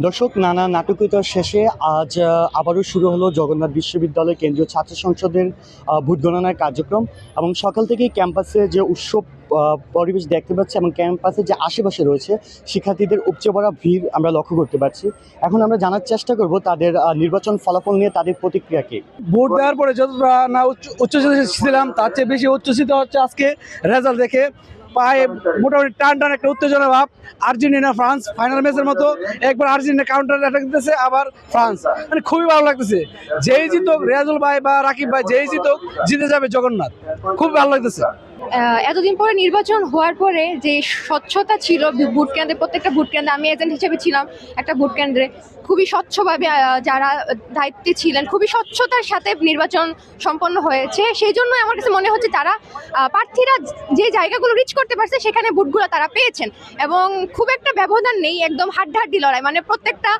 দর্শক, নানা নাটকীয়তার শেষে আজ আবারও শুরু হলো জগন্নাথ বিশ্ববিদ্যালয় কেন্দ্রীয় ছাত্র সংসদের ভোট গণনার কার্যক্রম এবং সকাল থেকেই ক্যাম্পাসে যে উৎসব পরিবেশ দেখতে পাচ্ছি এবং ক্যাম্পাসে যে আশেপাশে রয়েছে, শিক্ষার্থীদের উপচে পড়া ভিড় আমরা লক্ষ্য করতে পারছি। এখন আমরা জানার চেষ্টা করব তাদের নির্বাচন ফলাফল নিয়ে তাদের প্রতিক্রিয়া কি? ভোট দেওয়ার পরে যতটা না উচ্চ- উচ্ছ্বসিত ছিলাম, তার চেয়ে বেশি উচ্ছ্বসিত হচ্ছে আজকে রেজাল্ট দেখে। পায়ে মোটামুটি টান টান একটা উত্তেজনা ভাব। আর্জেন্টিনা, ফ্রান্স ফাইনাল ম্যাচের মতো একবার আর্জেন্টিনা কাউন্টার অ্যাটাক দিতেছে, আবার ফ্রান্স। মানে খুবই ভালো লাগতেছে। যেই জিতুক রেয়াজুল ভাই বা রাকিব ভাই, যেই জিতুক, জিতে যাবে জগন্নাথ। খুব ভালো লাগতেছে। এতদিন পরে নির্বাচন হওয়ার পরে যে স্বচ্ছতা ছিল ভোট কেন্দ্রে প্রত্যেকটা ভোট কেন্দ্রে আমি এজেন্ট হিসেবে ছিলাম একটা ভোট কেন্দ্রে খুবই স্বচ্ছভাবে যারা দায়িত্বে ছিলেন, খুবই স্বচ্ছতার সাথে নির্বাচন সম্পন্ন হয়েছে। সেই জন্য আমার কাছে মনে হচ্ছে তারা প্রার্থীরা যে জায়গাগুলো রিচ করতে পারছে, সেখানে ভোটগুলো তারা পেয়েছেন। এবং খুব একটা ব্যবধান নেই, একদম হাড্ডাহাড্ডি লড়াই। মানে প্রত্যেকটা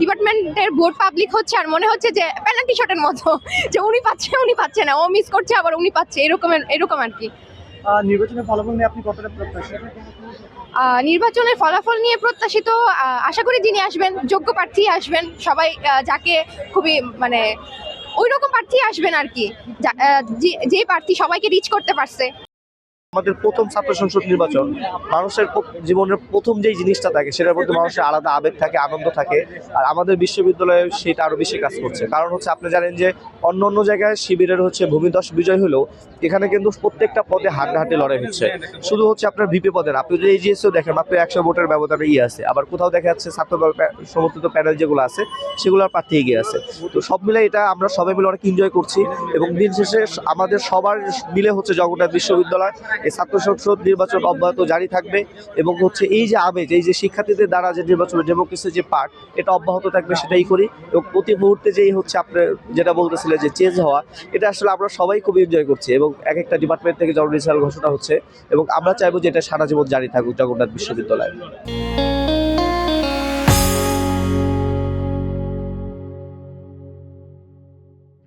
ডিপার্টমেন্টের ভোট পাবলিক হচ্ছে, আর মনে হচ্ছে যে পেনাল্টি শটের মতো। যে উনি পাচ্ছে উনি পাচ্ছে না, ও মিস করছে, আবার উনি পাচ্ছে এরকম এরকম আর কি। নির্বাচনের ফলাফল নিয়ে আপনি কতটা নির্বাচনের ফলাফল নিয়ে প্রত্যাশিত আশা করি যিনি আসবেন, যোগ্য প্রার্থী আসবেন, সবাই যাকে খুবই মানে ওই রকম প্রার্থী আসবেন আর কি, যে প্রার্থী সবাইকে রিচ করতে পারছে। আমাদের প্রথম ছাত্র সংসদ নির্বাচন, মানুষের জীবনের প্রথম যেই জিনিসটা থাকে, সেটার প্রতি মানুষের আলাদা আবেগ থাকে, আনন্দ থাকে। আর আমাদের বিশ্ববিদ্যালয়ে সেটা আরও বেশি কাজ করছে। কারণ হচ্ছে আপনি জানেন যে, অন্য অন্য জায়গায় শিবিরের হচ্ছে ভূমিদশ বিজয় হলেও, এখানে কিন্তু প্রত্যেকটা পদে হাড্ডাহাড্ডি লড়াই হচ্ছে। শুধু হচ্ছে আপনার ভিপি পদের আপনি যদি এইচএসও দেখেন, মাত্র একশো ভোটের ব্যবধানে ইয়ে আছে। আবার কোথাও দেখা যাচ্ছে ছাত্র সমর্থিত প্যানেল যেগুলো আছে সেগুলোর প্রার্থী এগিয়ে আছে। তো সব মিলে এটা আমরা সবাই মিলে অনেক এনজয় করছি এবং দিন শেষে আমাদের সবার মিলে হচ্ছে জগন্নাথ বিশ্ববিদ্যালয়। এই ছাত্র সংসদ নির্বাচন অব্যাহত জারি থাকবে এবং হচ্ছে এই যে আবেগ, এই যে শিক্ষার্থীদের দ্বারা যে নির্বাচন ডেমোক্রেসির যে পার্ট এটা অব্যাহত থাকবে সেটাই করি এবং প্রতি মুহূর্তে যেই হচ্ছে আপনার যেটা বলতেছিলেন যে চেঞ্জ হওয়া, এটা আসলে আমরা সবাই খুব এনজয় করছি এবং এক একটা ডিপার্টমেন্ট থেকে রেজাল্ট ঘোষণা হচ্ছে এবং আমরা চাইব যে এটা সারা জীবন জারি থাকুক জগন্নাথ বিশ্ববিদ্যালয়।